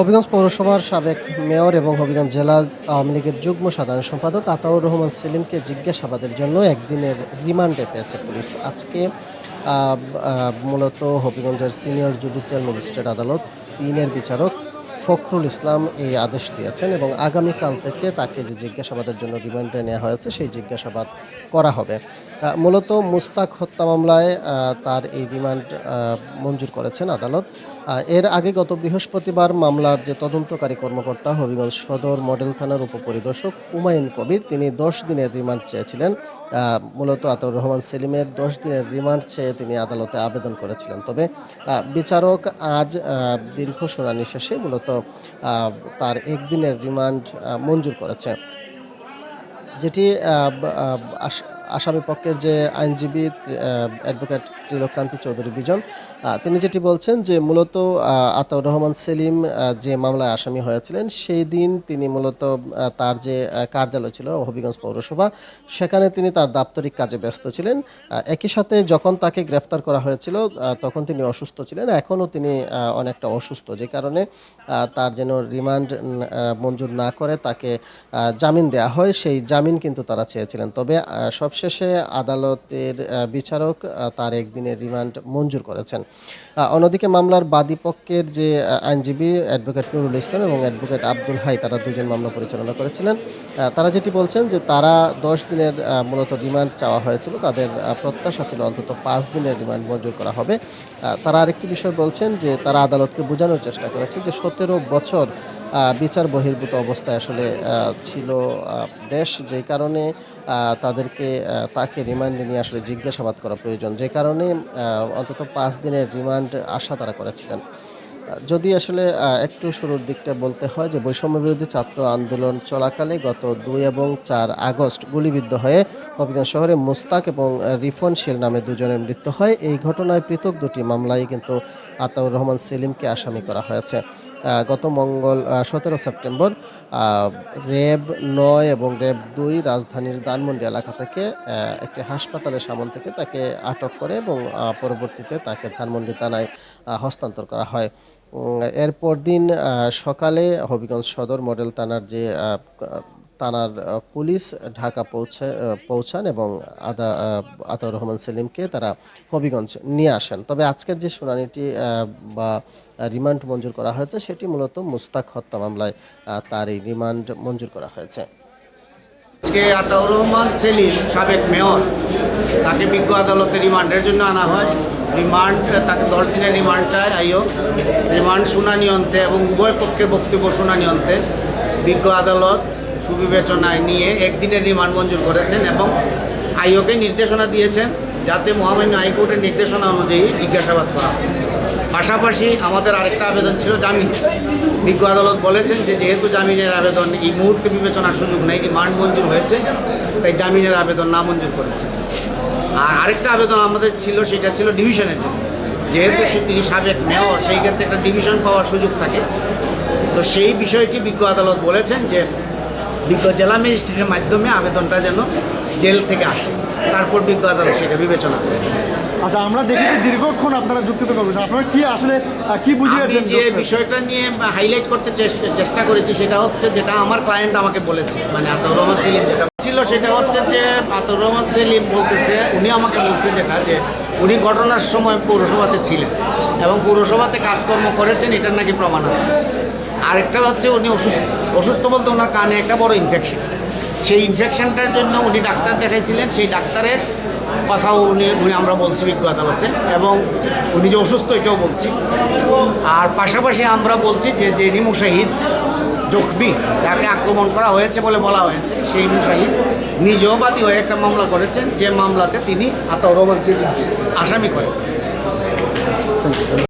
হবিগঞ্জ পৌরসভার সাবেক মেয়র এবং হবিগঞ্জ জেলা আওয়ামী লীগের যুগ্ম সাধারণ সম্পাদক আতাউর রহমান সেলিমকে জিজ্ঞাসাবাদের জন্য একদিনের রিমান্ডে পেয়েছে পুলিশ। আজকে মূলত হবিগঞ্জের সিনিয়র জুডিশিয়াল ম্যাজিস্ট্রেট আদালত তিনের বিচারক ফখরুল ইসলাম এই আদেশ দিয়েছেন এবং আগামীকাল থেকে তাকে যে জিজ্ঞাসাবাদের জন্য রিমান্ডে নেওয়া হয়েছে, সেই জিজ্ঞাসাবাদ করা হবে। মূলত মুস্তাক হত্যা মামলায় তার এই রিমান্ড মঞ্জুর করেছেন আদালত। এর আগে গত বৃহস্পতিবার মামলার যে তদন্তকারী কর্মকর্তা হবিগঞ্জ সদর মডেল থানার উপপরিদর্শক হুমায়ুন কবির, তিনি দশ দিনের রিমান্ড চেয়েছিলেন। মূলত আতাউর রহমান সেলিমের দশ দিনের রিমান্ড চেয়ে তিনি আদালতে আবেদন করেছিলেন। তবে বিচারক আজ দীর্ঘ শুনানি শেষে মূলত তার একদিনের রিমান্ড মঞ্জুর করেছে। যেটি আসামি পক্ষের যে আইনজীবী অ্যাডভোকেট ত্রিলোককান্তি চৌধুরী বিজন। তিনি যেটি বলছেন যে মূলত আতাউর রহমান সেলিম যে মামলায় আসামি হয়েছিলেন, সেই দিন তিনি মূলত তার যে কার্যালয় ছিল হবিগঞ্জ পৌরসভা, সেখানে তিনি তার দাপ্তরিক কাজে ব্যস্ত ছিলেন। একই সাথে যখন তাকে গ্রেফতার করা হয়েছিল তখন তিনি অসুস্থ ছিলেন। এখনও তিনি অনেকটা অসুস্থ, যে কারণে তার যেন রিমান্ড মঞ্জুর না করে তাকে জামিন দেওয়া হয়, সেই জামিন কিন্তু তারা চেয়েছিলেন। তবে সবশেষে আদালতের বিচারক তার তার একদিনের রিমান্ড মঞ্জুর করেছেন। অন্যদিকে মামলার বাদী পক্ষের যে আইনজীবী অ্যাডভোকেট নুরুল ইসলাম এবং অ্যাডভোকেট আব্দুল হাই, তারা দুজন মামলা পরিচালনা করেছিলেন। তারা যেটি বলছেন যে, তারা দশ দিনের মূলত রিমান্ড চাওয়া হয়েছিল। তাদের প্রত্যাশা ছিল অন্তত পাঁচ দিনের রিমান্ড মঞ্জুর করা হবে। তারা আরেকটি বিষয় বলছেন যে, তারা আদালতকে বোঝানোর চেষ্টা করেছে যে, সতেরো বছর বিচার বহির্ভূত অবস্থায় আসলে ছিল দেশ। যেই কারণে তাদেরকে তাকে রিমান্ডে নিয়ে আসলে জিজ্ঞাসাবাদ করা প্রয়োজন। যে কারণে অন্তত পাঁচ দিনের রিমান্ড আশা তারা করেছিলেন। যদি আসলে একটু শুরুর দিকটা বলতে হয় যে, বৈষম্য বিরোধী ছাত্র আন্দোলন চলাকালে গত দুই এবং চার আগস্ট গুলিবিদ্ধ হয়ে হবিগঞ্জ শহরে মুস্তাক এবং রিফন শীল নামে দুজনের মৃত্যু হয়। এই ঘটনায় পৃথক দুটি মামলায় কিন্তু আতাউর রহমান সেলিমকে আসামি করা হয়েছে। গত মঙ্গল সতেরো সেপ্টেম্বর রেব নয় এবং রেব দুই রাজধানীর দানমন্ডি এলাকা থেকে একটি হাসপাতালের সামন থেকে তাকে আটক করে এবং পরবর্তীতে তাকে ধানমন্ডি থানায় হস্তান্তর করা হয়। এরপর দিন সকালে হবিগঞ্জ সদর মডেল থানার যে থানার পুলিশ ঢাকা পৌঁছে পৌঁছান এবং আদা আতাউর রহমান সেলিমকে তারা হবিগঞ্জ নিয়ে আসেন। তবে আজকের যে শুনানিটি বা রিমান্ড মঞ্জুর করা হয়েছে, সেটি মূলত মুস্তাক হত্যা মামলায় তার এই রিমান্ড মঞ্জুর করা হয়েছে। আজকে আতাউর রহমান সেলিম, সাবেক মেয়র, তাকে বিজ্ঞ আদালতে রিমান্ডের জন্য আনা হয়। রিমান্ড, তাকে দশ দিনের রিমান্ড চায় আইও রিমান্ড শুনানি অন্তে এবং উভয় পক্ষের বক্তব্য শুনানি অন্তে বিজ্ঞ আদালত সুবিবেচনায় নিয়ে একদিনের রিমান্ড মঞ্জুর করেছেন এবং আইওকে নির্দেশনা দিয়েছেন যাতে মহামান্য হাইকোর্টের নির্দেশনা অনুযায়ী জিজ্ঞাসাবাদ করা। পাশাপাশি আমাদের আরেকটা আবেদন ছিল জামিন। বিজ্ঞ আদালত বলেছেন যে যেহেতু জামিনের আবেদন এই মুহূর্তে বিবেচনার সুযোগ নেই, রিমান্ড মঞ্জুর হয়েছে, তাই জামিনের আবেদন না মঞ্জুর করেছে। আর আরেকটা আবেদন আমাদের ছিল, সেটা ছিল ডিভিশনের জন্য। যেহেতু সে তিনি সাবেক মেয়র, সেই ক্ষেত্রে একটা ডিভিশন পাওয়ার সুযোগ থাকে। তো সেই বিষয়টি বিজ্ঞ আদালত বলেছেন যে বিজ্ঞ জেলা ম্যাজিস্ট্রেটের মাধ্যমে আবেদনটা যেন জেল থেকে আসে। তারপর বিজ্ঞ আদালত সেটা বিবেচনা করে। আচ্ছা আমরা দেখি যে দীর্ঘক্ষণ আপনারা যুক্তিত করবেন আপনারা কি আসলে কি বুঝিয়েছেন যে বিষয়টা নিয়ে হাইলাইট করতে চেষ্টা করেছি সেটা হচ্ছে যেটা আমার ক্লায়েন্ট আমাকে বলেছে মানে আতর রহমান সেলিম যেটা ছিল সেটা হচ্ছে যে আতর রহমান সেলিম বলতেছে উনি আমাকে বলছে যেটা যে উনি ঘটনার সময় পৌরসভাতে ছিলেন এবং পৌরসভাতে কাজকর্ম করেছেন এটার নাকি প্রমাণ আছে। আরেকটা হচ্ছে উনি অসুস্থ অসুস্থ বলতে ওনার কানে একটা বড় ইনফেকশন সেই ইনফেকশনটার জন্য উনি ডাক্তার দেখাইছিলেন, সেই ডাক্তারের কথাও উনি উনি আমরা বলছি বিজ্ঞ আদালতে এবং উনি যে অসুস্থ এটাও বলছি। আর পাশাপাশি আমরা বলছি যে যে মুশাহিদ জখবি যাকে আক্রমণ করা হয়েছে বলে বলা হয়েছে, সেই মুশাহিদ নিজেও বাদী হয়ে একটা মামলা করেছেন, যে মামলাতে তিনি আতাউর রহমান আসামি করেন।